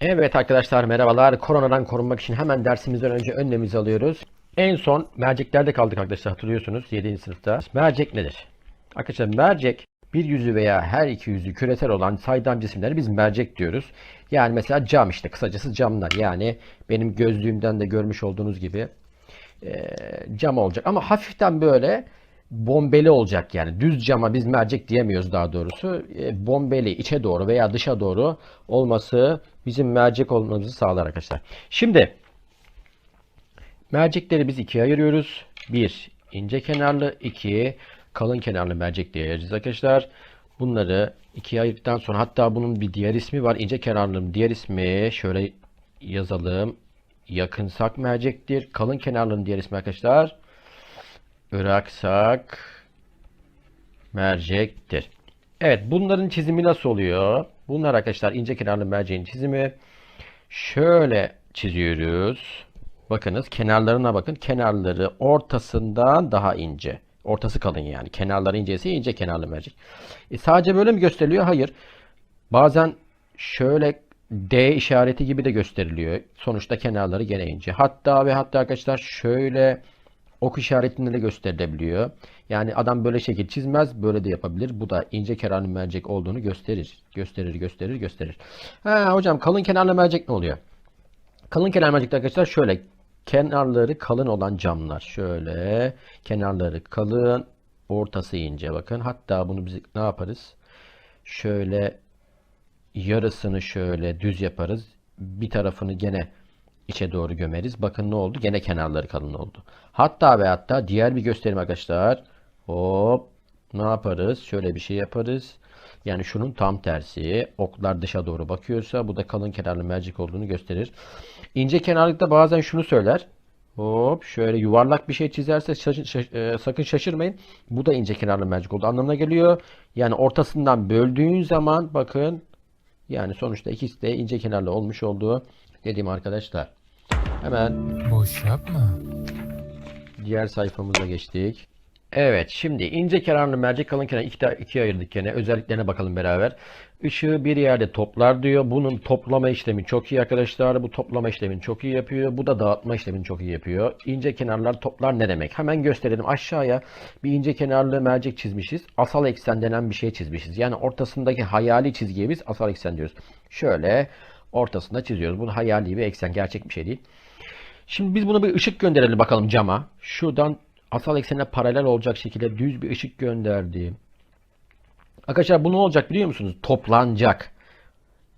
Evet arkadaşlar merhabalar. Koronadan korunmak için hemen dersimizden önce önlemimizi alıyoruz. En son merceklerde kaldık arkadaşlar hatırlıyorsunuz 7. sınıfta. Mercek nedir? Arkadaşlar mercek bir yüzü veya her iki yüzü küresel olan saydam cisimleri biz mercek diyoruz. Yani mesela cam işte kısacası camlar. Yani benim gözlüğümden de görmüş olduğunuz gibi e, cam olacak. Ama hafiften böyle bombeli olacak yani. Düz cama biz mercek diyemiyoruz daha doğrusu. E, bombeli içe doğru veya dışa doğru olması bizim mercek olmamızı sağlar arkadaşlar. Şimdi mercekleri biz ikiye ayırıyoruz. Bir ince kenarlı, iki kalın kenarlı mercek diye ayıracağız arkadaşlar. Bunları ikiye ayırdıktan sonra hatta bunun bir diğer ismi var. İnce kenarlının diğer ismi şöyle yazalım. Yakınsak mercektir. Kalın kenarlının diğer ismi arkadaşlar Iraksak mercektir. Evet bunların çizimi nasıl oluyor? Bunlar arkadaşlar ince kenarlı merceğin çizimi. Şöyle çiziyoruz. Bakınız kenarlarına bakın. Kenarları ortasından daha ince. Ortası kalın yani. Kenarları incesi ince kenarlı mercek. E sadece böyle mi gösteriliyor? Hayır. Bazen şöyle D işareti gibi de gösteriliyor. Sonuçta kenarları gene ince. Hatta ve hatta arkadaşlar şöyle ok işaretinde de gösterilebiliyor. Yani adam böyle şekil çizmez, böyle de yapabilir. Bu da ince kenarlı mercek olduğunu gösterir. Gösterir, gösterir, gösterir. Ha, hocam kalın kenarlı mercek ne oluyor? Kalın kenarlı mercekte arkadaşlar şöyle kenarları kalın olan camlar. Şöyle kenarları kalın, ortası ince bakın. Hatta bunu biz ne yaparız? Şöyle yarısını şöyle düz yaparız. Bir tarafını gene içe doğru gömeriz. Bakın ne oldu? Gene kenarları kalın oldu. Hatta ve hatta diğer bir gösterim arkadaşlar. Hop. Ne yaparız? Şöyle bir şey yaparız. Yani şunun tam tersi. Oklar dışa doğru bakıyorsa bu da kalın kenarlı mercek olduğunu gösterir. İnce kenarlıkta bazen şunu söyler. Hop şöyle yuvarlak bir şey çizerse şaş- şaş- e, sakın şaşırmayın. Bu da ince kenarlı mercek olduğu anlamına geliyor. Yani ortasından böldüğün zaman bakın yani sonuçta ikisi de ince kenarlı olmuş olduğu dediğim arkadaşlar. Hemen Boş yapma. diğer sayfamıza geçtik. Evet şimdi ince kenarlı mercek kalın kenar iki, ikiye ayırdık gene. Özelliklerine bakalım beraber. Işığı bir yerde toplar diyor. Bunun toplama işlemi çok iyi arkadaşlar. Bu toplama işlemini çok iyi yapıyor. Bu da dağıtma işlemini çok iyi yapıyor. İnce kenarlar toplar ne demek? Hemen gösterelim. Aşağıya bir ince kenarlı mercek çizmişiz. Asal eksen denen bir şey çizmişiz. Yani ortasındaki hayali çizgiye biz asal eksen diyoruz. Şöyle ortasında çiziyoruz. Bu hayali bir eksen. Gerçek bir şey değil. Şimdi biz buna bir ışık gönderelim bakalım cama. Şuradan asal eksenine paralel olacak şekilde düz bir ışık gönderdim. Arkadaşlar bu ne olacak biliyor musunuz? Toplanacak.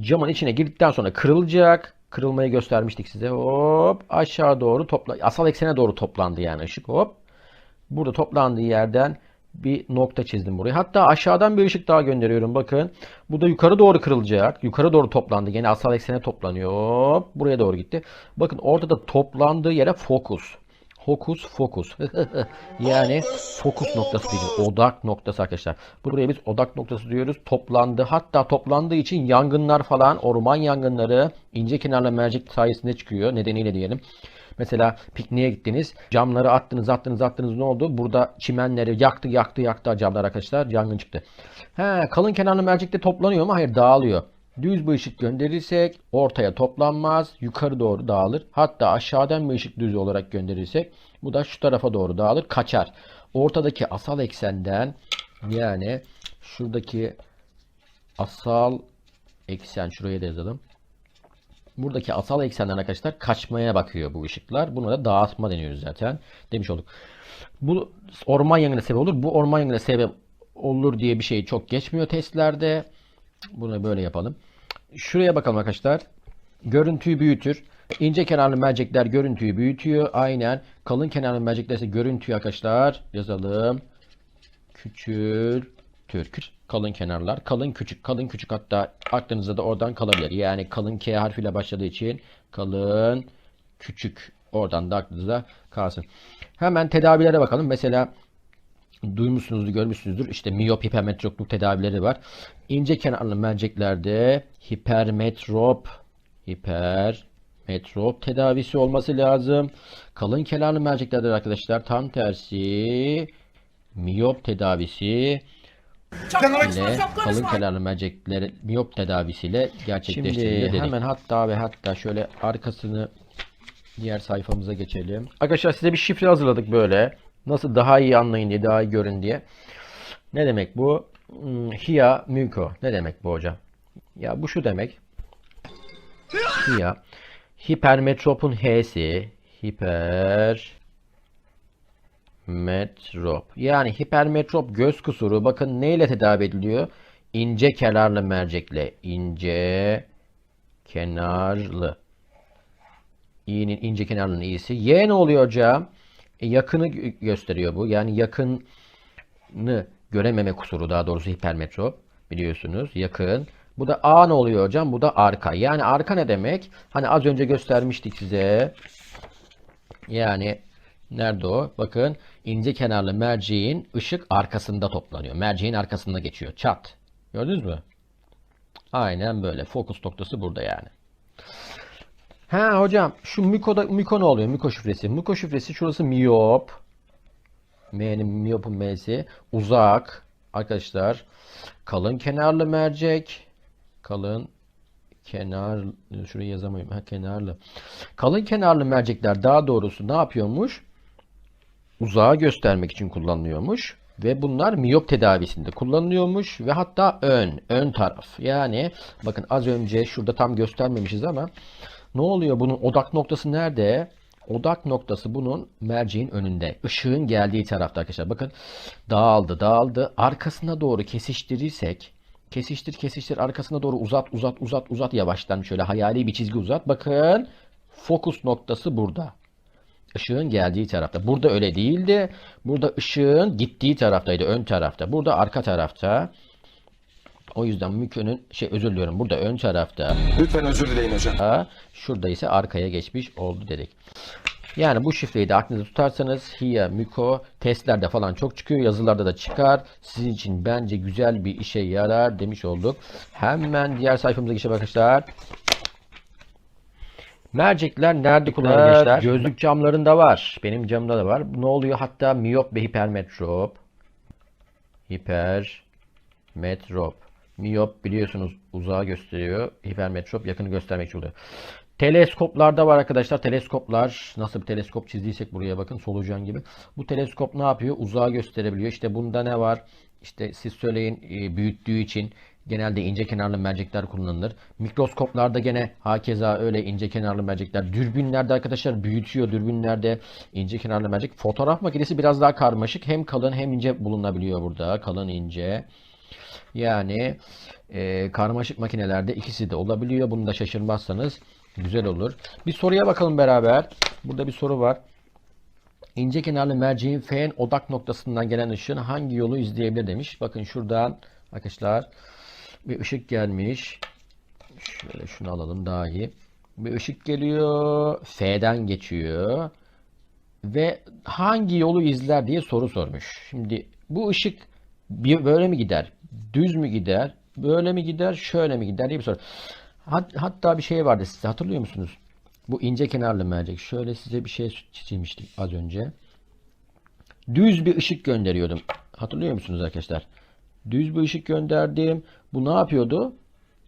Camın içine girdikten sonra kırılacak. Kırılmayı göstermiştik size. Hop aşağı doğru topla asal eksene doğru toplandı yani ışık. Hop. Burada toplandığı yerden bir nokta çizdim buraya. Hatta aşağıdan bir ışık daha gönderiyorum. Bakın. Bu da yukarı doğru kırılacak. Yukarı doğru toplandı. Yine asal eksene toplanıyor. Hop. Buraya doğru gitti. Bakın orada da toplandığı yere fokus. Hokus fokus. yani fokus noktası değil. Odak noktası arkadaşlar. Buraya biz odak noktası diyoruz. Toplandı. Hatta toplandığı için yangınlar falan, orman yangınları ince kenarlı mercek sayesinde çıkıyor. Nedeniyle diyelim. Mesela pikniğe gittiniz. Camları attınız, attınız, attınız. Ne oldu? Burada çimenleri yaktı, yaktı, yaktı camlar arkadaşlar. Yangın çıktı. He, kalın kenarlı mercekte toplanıyor mu? Hayır, dağılıyor. Düz bir ışık gönderirsek ortaya toplanmaz, yukarı doğru dağılır. Hatta aşağıdan bir ışık düz olarak gönderirsek bu da şu tarafa doğru dağılır, kaçar. Ortadaki asal eksenden yani şuradaki asal eksen şuraya da yazalım. Buradaki asal eksenden arkadaşlar kaçmaya bakıyor bu ışıklar. Buna da dağıtma deniyoruz zaten. Demiş olduk. Bu orman yangına sebep olur. Bu orman yangına sebep olur diye bir şey çok geçmiyor testlerde. Bunu böyle yapalım. Şuraya bakalım arkadaşlar. Görüntüyü büyütür. İnce kenarlı mercekler görüntüyü büyütüyor. Aynen. Kalın kenarlı mercekler ise görüntüyü arkadaşlar yazalım. Küçültür. Küç- Kalın kenarlar. Kalın küçük. Kalın küçük hatta aklınızda da oradan kalabilir. Yani kalın K harfiyle başladığı için kalın küçük. Oradan da aklınızda kalsın. Hemen tedavilere bakalım. Mesela duymuşsunuzdur, görmüşsünüzdür. İşte miyop hipermetropluk tedavileri var. İnce kenarlı merceklerde hipermetrop hipermetrop tedavisi olması lazım. Kalın kenarlı merceklerde de arkadaşlar tam tersi miyop tedavisi ile kalın kenarlı mercekleri miyop tedavisiyle gerçekleştiriliyor Şimdi dedik. hemen hatta ve hatta şöyle arkasını diğer sayfamıza geçelim. Arkadaşlar size bir şifre hazırladık böyle. Nasıl daha iyi anlayın diye, daha iyi görün diye. Ne demek bu? Hmm, Hia Müko. Ne demek bu hocam? Ya bu şu demek. Hia. Hipermetropun H'si. Hiper metrop. Yani hipermetrop göz kusuru bakın neyle tedavi ediliyor? İnce kenarlı mercekle. İnce kenarlı. İ'nin ince kenarlının iyisi. Y ne oluyor hocam? E, yakını gö- gösteriyor bu. Yani yakını görememe kusuru daha doğrusu hipermetrop biliyorsunuz. Yakın. Bu da A ne oluyor hocam? Bu da arka. Yani arka ne demek? Hani az önce göstermiştik size. Yani nerede o? Bakın ince kenarlı merceğin ışık arkasında toplanıyor. Merceğin arkasında geçiyor. Çat. Gördünüz mü? Aynen böyle. Fokus noktası burada yani. Ha hocam şu Miko'da Miko ne oluyor? Miko şifresi. Miko şifresi şurası miyop. M'nin miyopun M'si. Uzak. Arkadaşlar. Kalın kenarlı mercek. Kalın kenar şurayı yazamayayım. Ha kenarlı. Kalın kenarlı mercekler daha doğrusu ne yapıyormuş? Uzağa göstermek için kullanılıyormuş ve bunlar miyop tedavisinde kullanılıyormuş ve hatta ön, ön taraf. Yani bakın az önce şurada tam göstermemişiz ama ne oluyor bunun odak noktası nerede? Odak noktası bunun merceğin önünde. Işığın geldiği tarafta arkadaşlar. Bakın dağıldı, dağıldı. Arkasına doğru kesiştirirsek kesiştir, kesiştir. Arkasına doğru uzat, uzat, uzat, uzat yavaştan şöyle hayali bir çizgi uzat. Bakın fokus noktası burada. Işığın geldiği tarafta. Burada öyle değildi. Burada ışığın gittiği taraftaydı. Ön tarafta. Burada arka tarafta. O yüzden mükünün şey özür diliyorum. Burada ön tarafta. Lütfen özür dileyin hocam. Şurada ise arkaya geçmiş oldu dedik. Yani bu şifreyi de aklınızda tutarsanız HIA, MÜKO testlerde falan çok çıkıyor. Yazılarda da çıkar. Sizin için bence güzel bir işe yarar demiş olduk. Hemen diğer sayfamıza geçelim arkadaşlar. Mercekler nerede kullanılır gençler? Gözlük camlarında var. Benim camda da var. Ne oluyor? Hatta miyop ve hipermetrop. Hipermetrop. Miyop biliyorsunuz uzağa gösteriyor. Hipermetrop yakını göstermek için oluyor. Teleskoplarda var arkadaşlar. Teleskoplar nasıl bir teleskop çizdiysek buraya bakın solucan gibi. Bu teleskop ne yapıyor? Uzağa gösterebiliyor. İşte bunda ne var? İşte siz söyleyin e, büyüttüğü için genelde ince kenarlı mercekler kullanılır. Mikroskoplarda gene hakeza öyle ince kenarlı mercekler. Dürbünlerde arkadaşlar büyütüyor. Dürbünlerde ince kenarlı mercek. Fotoğraf makinesi biraz daha karmaşık. Hem kalın hem ince bulunabiliyor burada. Kalın ince. Yani e, karmaşık makinelerde ikisi de olabiliyor. Bunu da şaşırmazsanız güzel olur. Bir soruya bakalım beraber. Burada bir soru var. İnce kenarlı merceğin F'nin odak noktasından gelen ışığın hangi yolu izleyebilir demiş. Bakın şuradan arkadaşlar bir ışık gelmiş. Şöyle şunu alalım daha iyi. Bir ışık geliyor. F'den geçiyor. Ve hangi yolu izler diye soru sormuş. Şimdi bu ışık bir böyle mi gider? Düz mü gider? Böyle mi gider? Şöyle mi gider diye bir soru. Hat- hatta bir şey vardı size hatırlıyor musunuz? Bu ince kenarlı mercek. Şöyle size bir şey çizmiştik az önce. Düz bir ışık gönderiyordum. Hatırlıyor musunuz arkadaşlar? Düz bir ışık gönderdim. Bu ne yapıyordu?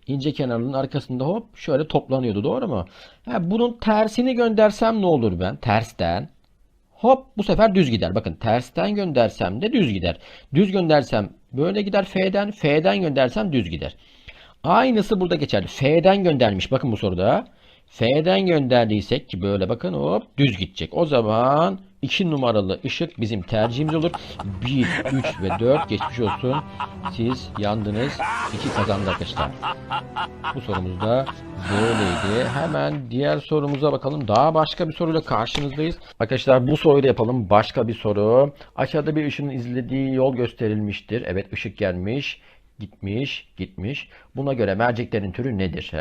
İnce kenarının arkasında hop şöyle toplanıyordu. Doğru mu? Ha, bunun tersini göndersem ne olur ben? Tersten. Hop bu sefer düz gider. Bakın tersten göndersem de düz gider. Düz göndersem böyle gider F'den. F'den göndersem düz gider. Aynısı burada geçerli. F'den göndermiş. Bakın bu soruda. F'den gönderdiysek ki böyle bakın hop düz gidecek. O zaman 2 numaralı ışık bizim tercihimiz olur. 1, 3 ve 4 geçmiş olsun. Siz yandınız. 2 kazandı arkadaşlar. Bu sorumuz da böyleydi. Hemen diğer sorumuza bakalım. Daha başka bir soruyla karşınızdayız. Arkadaşlar bu soruyu yapalım. Başka bir soru. Aşağıda bir ışığın izlediği yol gösterilmiştir. Evet ışık gelmiş. Gitmiş, gitmiş. Buna göre merceklerin türü nedir? He.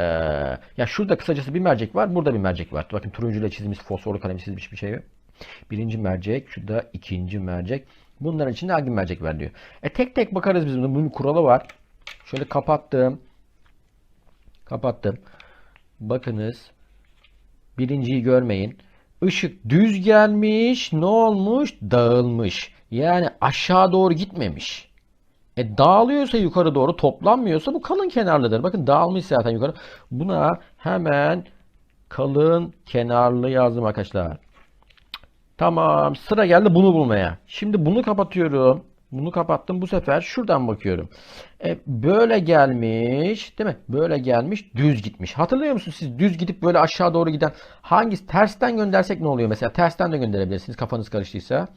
Ya şurada kısacası bir mercek var, burada bir mercek var. Bakın turuncuyla çizilmiş, fosforlu kalem çizilmiş bir şey. Birinci mercek, şurada ikinci mercek. Bunların içinde hangi mercek var diyor. E tek tek bakarız biz bunun. Bunun kuralı var. Şöyle kapattım. Kapattım. Bakınız. Birinciyi görmeyin. Işık düz gelmiş. Ne olmuş? Dağılmış. Yani aşağı doğru gitmemiş. E dağılıyorsa yukarı doğru toplanmıyorsa bu kalın kenarlıdır. Bakın dağılmış zaten yukarı. Buna hemen kalın kenarlı yazdım arkadaşlar. Tamam sıra geldi bunu bulmaya. Şimdi bunu kapatıyorum. Bunu kapattım bu sefer şuradan bakıyorum. E, böyle gelmiş değil mi? Böyle gelmiş düz gitmiş. Hatırlıyor musunuz siz düz gidip böyle aşağı doğru giden hangisi tersten göndersek ne oluyor mesela? Tersten de gönderebilirsiniz kafanız karıştıysa.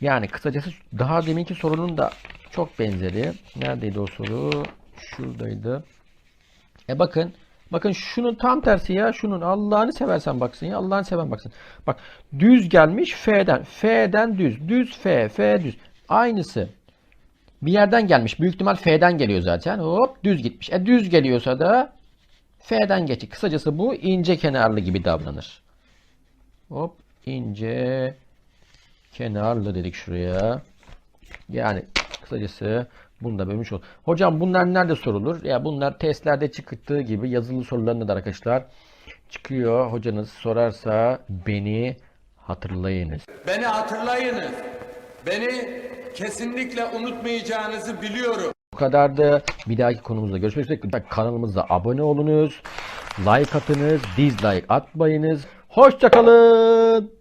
Yani kısacası daha deminki sorunun da çok benzeri. Neredeydi o soru? Şuradaydı. E bakın. Bakın şunun tam tersi ya. Şunun Allah'ını seversen baksın ya. Allah'ını seven baksın. Bak düz gelmiş F'den. F'den düz. Düz F. F düz. Aynısı. Bir yerden gelmiş. Büyük ihtimal F'den geliyor zaten. Hop düz gitmiş. E düz geliyorsa da F'den geçik. Kısacası bu ince kenarlı gibi davranır. Hop ince kenarlı dedik şuraya. Yani kısacası bunu da bölmüş ol. Hocam bunlar nerede sorulur? Ya bunlar testlerde çıktığı gibi yazılı sorularında da arkadaşlar çıkıyor. Hocanız sorarsa beni hatırlayınız. Beni hatırlayınız. Beni kesinlikle unutmayacağınızı biliyorum. Bu kadardı. Bir dahaki konumuzda görüşmek üzere. Kanalımıza abone olunuz. Like atınız. Dislike atmayınız. Hoşçakalın.